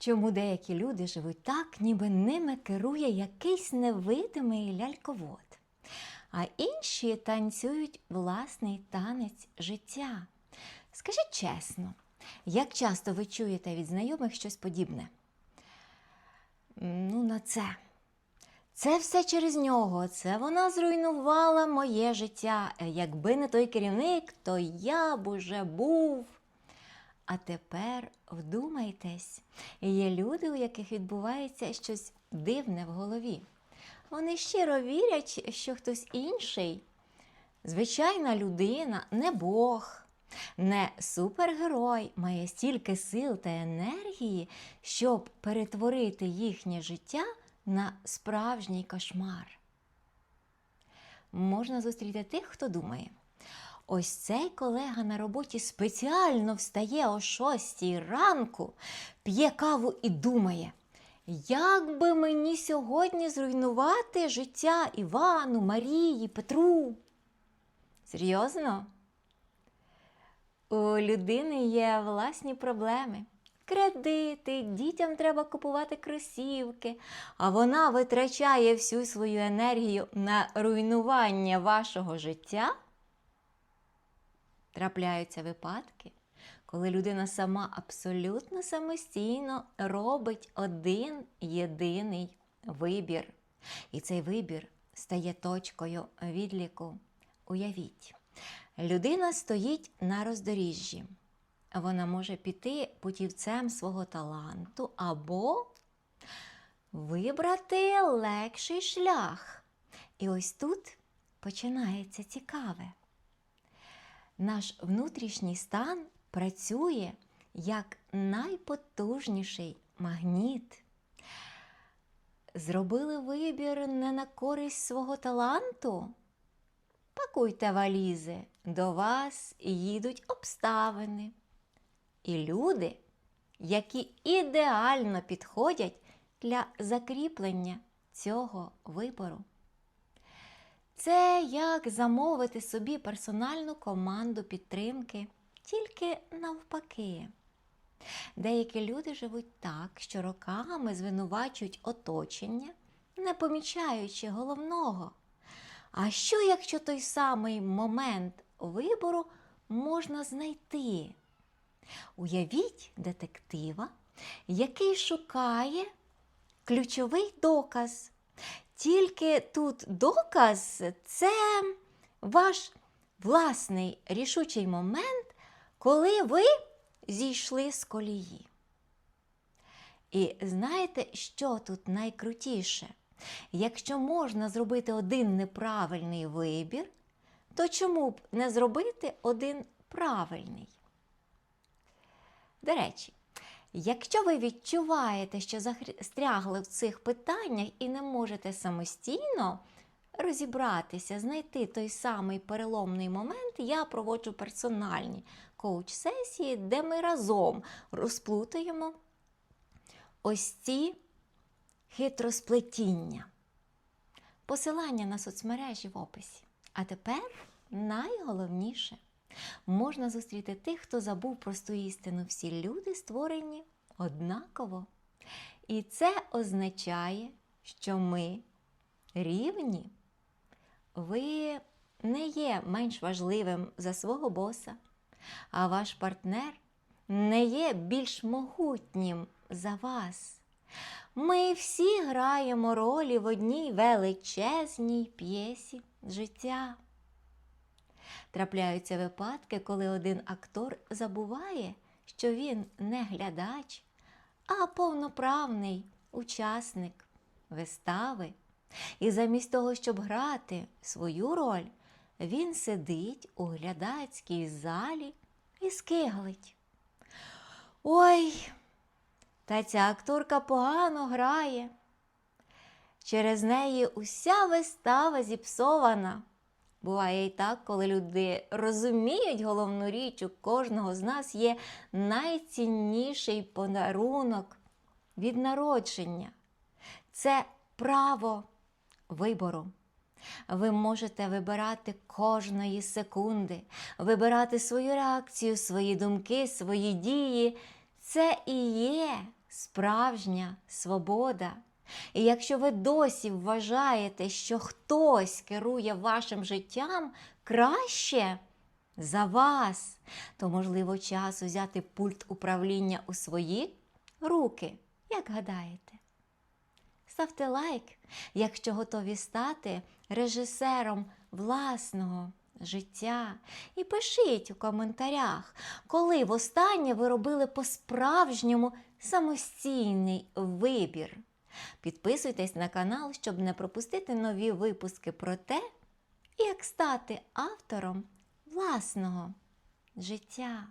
Чому деякі люди живуть так, ніби ними керує якийсь невидимий ляльковод, а інші танцюють власний танець життя. Скажіть чесно, як часто ви чуєте від знайомих щось подібне? Ну, на це. Це все через нього. Це вона зруйнувала моє життя. Якби не той керівник, то я б уже був. А тепер вдумайтесь, є люди, у яких відбувається щось дивне в голові. Вони щиро вірять, що хтось інший, звичайна людина, не Бог, не супергерой, має стільки сил та енергії, щоб перетворити їхнє життя на справжній кошмар. Можна зустріти тих, хто думає. Ось цей колега на роботі спеціально встає о 6 ранку, п'є каву і думає, як би мені сьогодні зруйнувати життя Івану, Марії, Петру. Серйозно? У людини є власні проблеми. Кредити, дітям треба купувати кросівки, а вона витрачає всю свою енергію на руйнування вашого життя. Трапляються випадки, коли людина сама абсолютно самостійно робить один єдиний вибір. І цей вибір стає точкою відліку. Уявіть, людина стоїть на роздоріжжі. Вона може піти путівцем свого таланту або вибрати легший шлях. І ось тут починається цікаве. Наш внутрішній стан працює як найпотужніший магніт. Зробили вибір не на користь свого таланту? Пакуйте валізи, до вас їдуть обставини. І люди, які ідеально підходять для закріплення цього вибору. Це як замовити собі персональну команду підтримки, тільки навпаки. Деякі люди живуть так, що роками звинувачують оточення, не помічаючи головного. А що, якщо той самий момент вибору можна знайти? Уявіть детектива, який шукає ключовий доказ. Тільки тут доказ це ваш власний рішучий момент, коли ви зійшли з колії. І знаєте, що тут найкрутіше? Якщо можна зробити один неправильний вибір, то чому б не зробити один правильний? До речі, якщо ви відчуваєте, що застрягли в цих питаннях і не можете самостійно розібратися, знайти той самий переломний момент, я проводжу персональні коуч-сесії, де ми разом розплутаємо ось ці хитросплетіння. Посилання на соцмережі в описі. А тепер найголовніше можна зустріти тих, хто забув просту істину. Всі люди створені однаково. І це означає, що ми рівні. Ви не є менш важливим за свого боса, а ваш партнер не є більш могутнім за вас. Ми всі граємо ролі в одній величезній п'єсі життя. Трапляються випадки, коли один актор забуває, що він не глядач, а повноправний учасник вистави. І замість того, щоб грати свою роль, він сидить у глядацькій залі і скиглить. Ой, та ця акторка погано грає. Через неї уся вистава зіпсована. Буває і так, коли люди розуміють головну річ, у кожного з нас є найцінніший подарунок від народження. Це право вибору. Ви можете вибирати кожної секунди, вибирати свою реакцію, свої думки, свої дії. Це і є справжня свобода. І якщо ви досі вважаєте, що хтось керує вашим життям краще за вас, то можливо час взяти пульт управління у свої руки, як гадаєте. Ставте лайк, якщо готові стати режисером власного життя. І пишіть у коментарях, коли востаннє ви робили по-справжньому самостійний вибір. Підписуйтесь на канал, щоб не пропустити нові випуски про те, як стати автором власного життя.